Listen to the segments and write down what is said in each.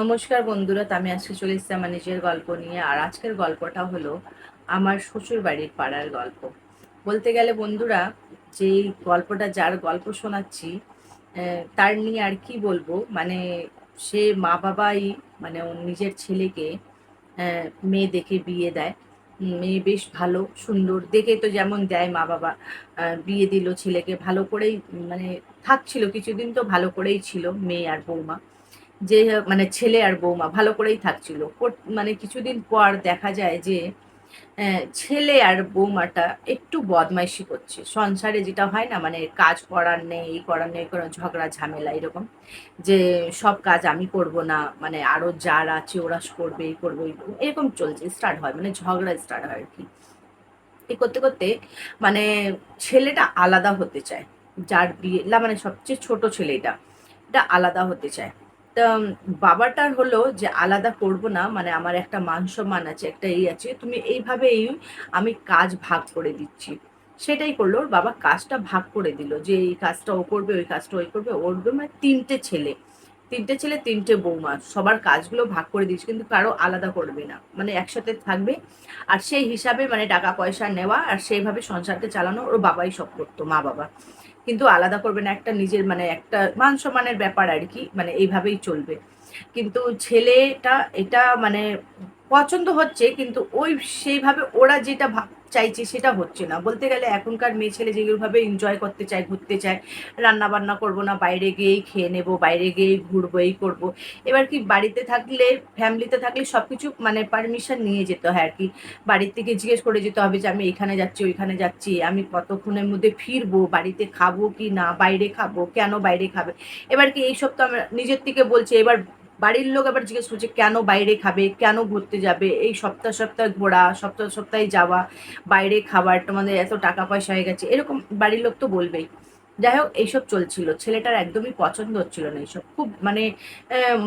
নমস্কার বন্ধুরা আমি আজকে চলে এসেছি আমার নিজের গল্প নিয়ে। আর আজকের গল্পটা হলো আমার শ্বশুর বাড়ির পাড়ার গল্প। বলতে গেলে বন্ধুরা যে গল্পটা, যার গল্প শোনাচ্ছি তার নিয়ে আর কি বলব? মানে সে মা বাবাই মানে ওর নিজের ছেলেকে মেয়ে দেখে বিয়ে দেয়। মেয়ে বেশ ভালো, সুন্দর। দেখে তো যেমন দেয় মা বাবা বিয়ে দিল ছেলেকে। ভালো করেই মানে থাকছিল, কিছুদিন তো ভালো করেই ছিল, মেয়ে আর বৌমা। যে মানে ছেলে আর বৌমা ভালো করেই থাকছিল। মানে কিছুদিন পর দেখা যায় যে ছেলে আর বৌমাটা একটু বদমাইশি করছে। সংসারে যেটা হয় না মানে কাজ করার নেই, এই করার নেই কোনো ঝগড়া, ঝামেলা এরকম। যে, সব কাজ আমি করব না মানে আরও যারা আছে ওরা করবে, এই করবে এরকম চলছে স্টার্ট হয় মানে ঝগড়া স্টার্ট হয় আর কি। এই করতে করতে মানে ছেলেটা আলাদা হতে চায়। যার বিয়ে মানে সবচেয়ে ছোট ছেলেটা, এটা আলাদা হতে চায়। তা বাবাটার হলো যে আলাদা করব না মানে আমার একটা মান সম্মান আছে, একটা এই আছে, তুমি এইভাবেই আমি কাজ ভাগ করে দিচ্ছি। সেটাই করল, ওর বাবা কাজটা ভাগ করে দিল, যে এই কাজটা ও করবে, ওই কাজটা ওই করবে, ওর মানে তিনটে ছেলে। তিনটে ছেলে, তিনটে বৌমা, সবার কাজগুলো ভাগ করে দিচ্ছে কিন্তু কারও আলাদা করবে না মানে একসাথে থাকবে। আর সেই হিসাবে মানে টাকা পয়সা নেওয়া আর সেইভাবে সংসারকে চালানো, ওর বাবাই সব করতো মা বাবা কিন্তু আলাদা করবে না, একটা নিজের মানে একটা মান সম্মানের ব্যাপার আর কি মানে এইভাবেই চলবে। কিন্তু ছেলেটা এটা মানে পছন্দ হচ্ছে, কিন্তু ওই সেইভাবে ওরা যেটা ভাব, চাইছে সেটা হচ্ছে না। বলতে গেলে এখনকার মেয়ে ছেলে যেভাবে এনজয় করতে চায়, ঘুরতে চায় রান্না বান্না করব না, বাইরে গিয়েই খেয়ে নেব, বাইরে গিয়েই ঘুরবো, এই করব। এবার কি বাড়িতে থাকলে ফ্যামিলিতে থাকলে সব কিছু মানে পারমিশন নিয়ে যেতে হয় আর কি। বাড়ির থেকে জিজ্ঞেস করে যেতে হবে যে, আমি এখানে যাচ্ছি, ওইখানে যাচ্ছি, আমি কতক্ষণের মধ্যে ফিরবো, বাড়িতে খাব কি না, বাইরে খাব, কেন বাইরে খাবে? এবার কি এইসব তো আমরা নিজের থেকে বলছি, এবার বাড়ির লোক আবার জিজ্ঞেস করছে, কেন বাইরে খাবে? কেন ঘুরতে যাবে? এই সপ্তাহ সপ্তাহ ঘোরা, সপ্তাহ সপ্তাহে যাওয়া, বাইরে খাবার, তোমাদের এত টাকা পয়সা হয়ে গেছে। এরকম বাড়ির লোক তো বলবেই। যাই হোক, এইসব চলছিল। ছেলেটার একদমই পছন্দ হচ্ছিল না এইসব। খুব মানে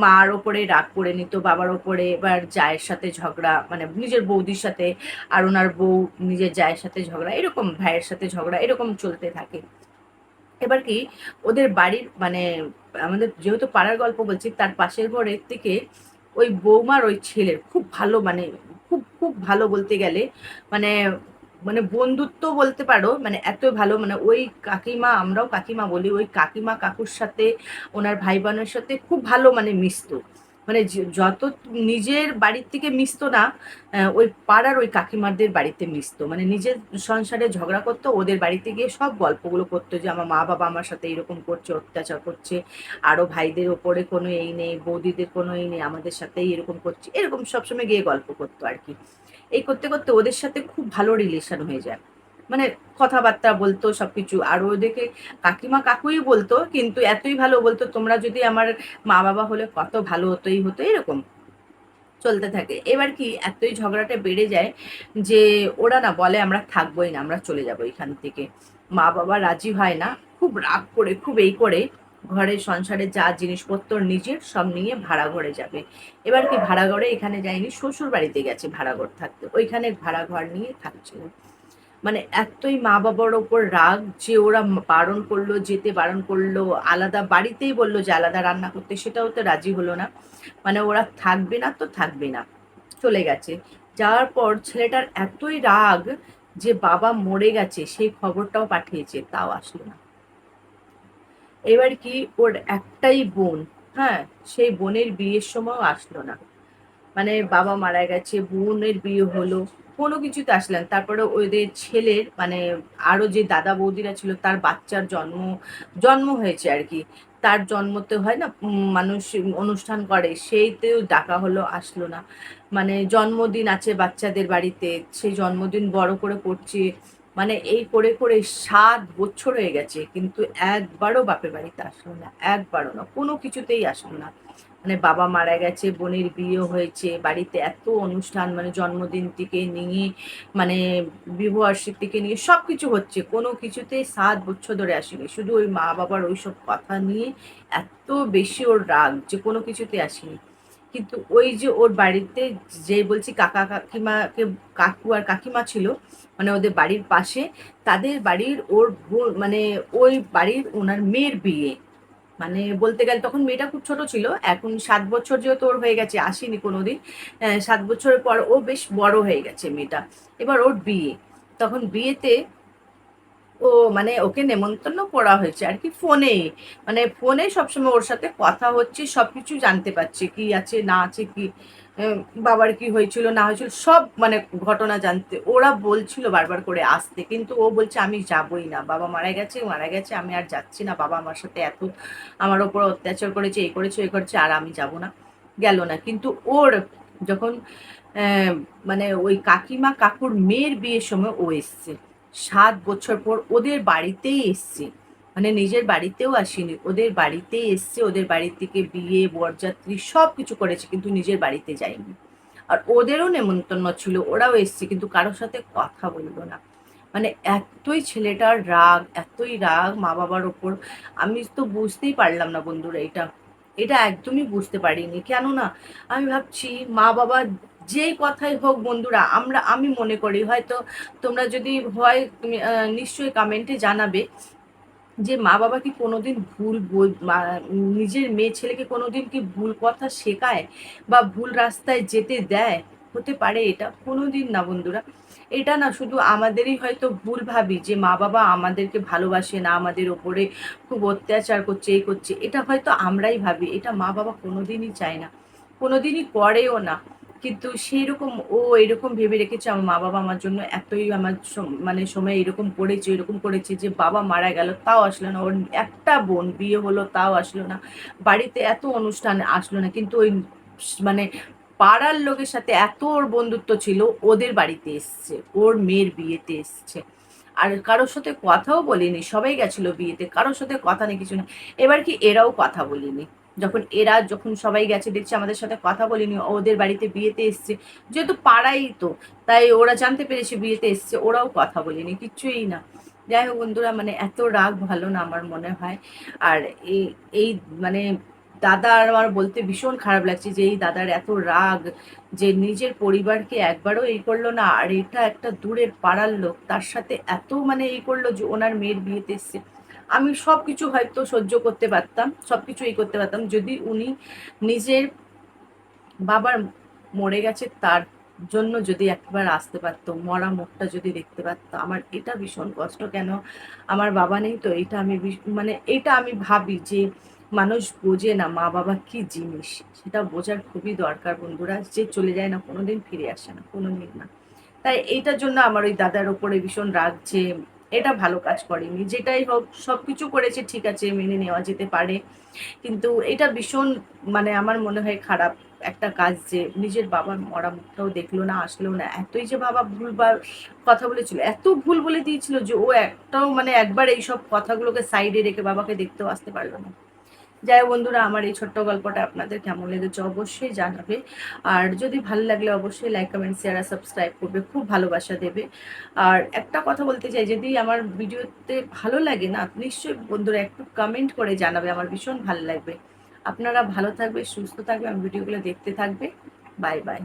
মার ওপরে রাগ করে নিত, বাবার ওপরে এবার জায়ের সাথে ঝগড়া মানে নিজের বৌদির সাথে আর ওনার বউ নিজের জায়ের সাথে ঝগড়া, এরকম ভাইয়ের সাথে ঝগড়া, এরকম চলতে থাকে। এবার কি ওদের বাড়ির মানে আমাদের যেহেতু পাড়ার গল্প বলছি, তার পাশের ঘরের থেকে ওই বৌমার ওই ছেলের খুব ভালো মানে খুব খুব ভালো বলতে গেলে মানে মানে বন্ধুত্ব বলতে পারো মানে এত ভালো মানে ওই কাকিমা, আমরাও কাকিমা বলি, ওই কাকিমা কাকুর সাথে, ওনার ভাই বোনের সাথে খুব ভালো মানে মিশতো। মানে যত নিজের বাড়ির থেকে মিশতো না ওই পাড়ার ওই কাকিমারদের বাড়িতে মিশতো। মানে নিজের সংসারে ঝগড়া করতো, ওদের বাড়িতে গিয়ে সব গল্পগুলো করতো যে, আমার মা বাবা আমার সাথে এরকম করছে, অত্যাচার করছে আরও ভাইদের ওপরে কোনো এই নেই, বৌদিদের কোনো এই নেই, আমাদের সাথেই এরকম করছে। এরকম সবসময় গিয়ে গল্প করতো আর কি। এই করতে করতে ওদের সাথে খুব ভালো রিলেশন হয়ে যায়। মানে কথাবার্তা বলতো সবকিছু। আর ওদেরকে কাকিমা কাকুই বলতো, কিন্তু এতই ভালো বলতো, তোমরা যদি আমার মা বাবা হলে কত ভালো হতোই হতো, এরকম চলতে থাকে। এবার কি, এতই ঝগড়াটা বেড়ে যায় যে ওরা না বলে, আমরা থাকবোই না, আমরা চলে যাব এখান থেকে। মা বাবা রাজি হয় না, খুব রাগ করে, খুব এই করে ঘরের সংসারে যা জিনিসপত্র নিজের, সব নিয়ে ভাড়া ঘরে যাবে। এবার কি ভাড়া ঘরে এখানে যায়নি শ্বশুর বাড়িতে গেছে ভাড়া ঘর থাকতে। ওইখানে ভাড়া ঘর নিয়ে থাকছিল। মানে এতই মা বাবার ওপর রাগ যে ওরা বারণ করল, যেতে বারণ করল, আলাদা বাড়িতেই বলল যে আলাদা রান্না করতে, সেটাও তো রাজি হলো না। মানে ওরা থাকবে না তো থাকবে না, চলে গেছে। যাওয়ার পর ছেলেটার এতই রাগ যে বাবা মরে গেছে, সেই খবরটাও পাঠিয়েছে, তাও আসলো না। এবার কি ওর একটাই বোন হ্যাঁ সেই বোনের বিয়ের সময়ও আসলো না। মানে বাবা মারা গেছে, বোনের বিয়ে হলো। কোনো কিছুতে আসলেন তারপরে ওদের ছেলের মানে আরও যে দাদা বৌদিরা ছিল, তার বাচ্চার জন্ম জন্ম হয়েছে আর কি। তার জন্মতে হয় না মানুষ অনুষ্ঠান করে, সেইতেও ডাকা হলো, আসলো না। মানে জন্মদিন আছে বাচ্চাদের বাড়িতে, সেই জন্মদিন বড় করে করছে। মানে এই করে করে সাত বছর হয়ে গেছে, কিন্তু একবারও বাপের বাড়িতে আসলো না, একবারও না, কোনো কিছুতেই আসলো না। মানে বাবা মারা গেছে, বোনের বিয়ে হয়েছে, বাড়িতে এত অনুষ্ঠান মানে জন্মদিন থেকে নিয়ে মানে বিবাহবার্ষিক থেকে নিয়ে সব কিছু হচ্ছে। কোনো কিছুতেই সাত বছর ধরে আসেনি। শুধু ওই মা বাবার ওইসব কথা নিয়ে এত বেশি ওর রাগ যে কোনো কিছুতে আসেনি। কিন্তু ওই যে ওর বাড়িতে যে বলছি কাকা, কাকিমাকে, কাকু আর কাকিমা ছিল মানে ওদের বাড়ির পাশে, তাদের বাড়ির ওর মানে ওই বাড়ির ওনার মেয়ের বিয়ে। মানে বলতে গেলে তখন মেয়েটা খুব ছোট ছিল, এখন সাত বছর যেহেতু ওর হয়ে গেছে, আসেনি কোনোদিন দিন সাত বছরের পর ও বেশ বড় হয়ে গেছে মেয়েটা। এবার ওর বিয়ে। তখন বিয়েতে ও মানে ওকে নেমন্তন্ন করা হয়েছে আর কি ফোনে। মানে ফোনে সবসময় ওর সাথে কথা হচ্ছে সব কিছু জানতে পারছে কি আছে, না আছে কি বাবার কি হয়েছিল, না হয়েছিল, সব মানে ঘটনা জানতে। ওরা বলছিল বারবার করে আসতে, কিন্তু ও বলছে, আমি যাবই না, বাবা মারা গেছে মারা গেছে, আমি আর যাচ্ছি না, বাবা আমার সাথে এত, আমার ওপর অত্যাচার করেছে এই করেছে এই করেছে, আর আমি যাব না। গেল না। কিন্তু ওর যখন মানে ওই কাকিমা কাকুর মেয়ের বিয়ের সময় ও এসছে। সাত বছর পর ওদের বাড়িতেই এসছে। মানে নিজের বাড়িতেও আসিনি, ওদের বাড়িতেই এসছে, ওদের বাড়ি থেকে বিয়ে, বরযাত্রী সব কিছু করেছে, কিন্তু নিজের বাড়িতে যায়নি আর ওদেরও নেমন্তন্ন ছিল, ওরাও এসছে, কিন্তু কারোর সাথে কথা বলল না। মানে এতই ছেলেটার রাগ, এতই রাগ মা বাবার ওপর, আমি তো বুঝতেই পারলাম না বন্ধুরা এটা। এটা একদমই বুঝতে পারিনি। কেননা আমি ভাবছি মা বাবা যেই কথাই হোক বন্ধুরা, আমরা, আমি মনে করি, হয়তো তোমরা যদি হয় তুমি নিশ্চয়ই কমেন্টে জানাবে যে মা বাবা কি কোনোদিন ভুল নিজের মেয়ে ছেলেকে কোনোদিন কি ভুল কথা শেখায় বা ভুল রাস্তায় যেতে দেয়? হতে পারে এটা কোনোদিন না বন্ধুরা। এটা না, শুধু আমাদেরই হয়তো ভুল ভাবি যে মা বাবা আমাদেরকে ভালোবাসে না, আমাদের ওপরে খুব অত্যাচার করছে, এই করছে। এটা হয়তো আমরাই ভাবি, এটা মা বাবা কোনোদিনই চায় না, কোনোদিনই করেও না। কিন্তু সেই রকম ও এরকম ভেবে রেখেছে আমার মা বাবা আমার জন্য এতই আমার মানে সময় এরকম করেছে এরকম করেছে যে বাবা মারা গেল, তাও আসলো না। ওর একটা বোন বিয়ে হলো, তাও আসলো না। বাড়িতে এত অনুষ্ঠান আসলো না, কিন্তু ওই মানে পাড়ার লোকের সাথে এত ওর বন্ধুত্ব ছিল, ওদের বাড়িতে এসছে, ওর মেয়ের বিয়েতে এসছে। আর কারোর সাথে কথাও বলিনি, সবাই গেছিল বিয়েতে, কারোর সাথে কথা নেই, কিছু না এবার কি এরাও কথা বলিনি। যখন এরা যখন সবাই গেছে, দেখছে আমাদের সাথে কথা বলিনি, ওদের বাড়িতে বিয়েতে এসছে। যেহেতু পাড়াই তো, তাই ওরা জানতে পেরেছে বিয়েতে এসছে, ওরাও কথা বলিনি, কিচ্ছুই না। যাই হোক বন্ধুরা মানে এত রাগ ভালো না আমার মনে হয়। আর এই এই মানে দাদা আমার বলতে ভীষণ খারাপ লাগছে যে এই দাদার এত রাগ যে নিজের পরিবারকে একবারও এই করল না। আর এটা একটা দূরের পাড়ার লোক, তার সাথে এত মানে এই করল যে ওনার মেয়ের বিয়েতে এসছে। আমি সব কিছু হয়তো সহ্য করতে পারতাম সব কিছু করতে পারতাম। যদি উনি নিজের বাবার মরে গেছে, তার জন্য যদি একবার আসতে পারতো, মরা মুখটা যদি দেখতে পারতো, আমার এটা ভীষণ কষ্ট। কেন? আমার বাবা নেই তো, এটা আমি মানে এটা আমি ভাবি যে মানুষ বোঝে না মা বাবা কি জিনিস। সেটা বোঝার খুবই দরকার বন্ধুরা, যে চলে যায় না, কোনোদিন ফিরে আসে না, কোনোদিন না। তাই এইটার জন্য আমার ওই দাদার ওপরে ভীষণ রাগ যে এটা ভালো কাজ করেনি। যেটাই হোক সব কিছু করেছে, ঠিক আছে, মেনে নেওয়া যেতে পারে। কিন্তু এটা ভীষণ মানে আমার মনে হয় খারাপ একটা কাজ যে নিজের বাবার মরা মুখটাও দেখল না, আসলো না। এতই যে বাবা ভুলবার কথা বলেছিল, এত ভুল বলে দিয়েছিল যে ও একটাও মানে একবার এইসব কথাগুলোকে সাইডে রেখে বাবাকে দেখতেও আসতে পারল না। যাই বন্ধুরা, আমার এই ছোট্ট গল্পটা আপনাদের কেমন লেগেছে অবশ্যই জানাবে। আর যদি ভালো লাগলে অবশ্যই লাইক কমেন্ট শেয়ার আর সাবস্ক্রাইব করবে, খুব ভালোবাসা দেবে। আর একটা কথা বলতে চাই, যদি আমার ভিডিওতে ভালো লাগে না, নিশ্চয়ই বন্ধুরা একটু কমেন্ট করে জানাবে, আমার ভীষণ ভালো লাগবে। আপনারা ভালো থাকবে, সুস্থ থাকবে, আমার ভিডিওগুলো দেখতে থাকবে। Bye bye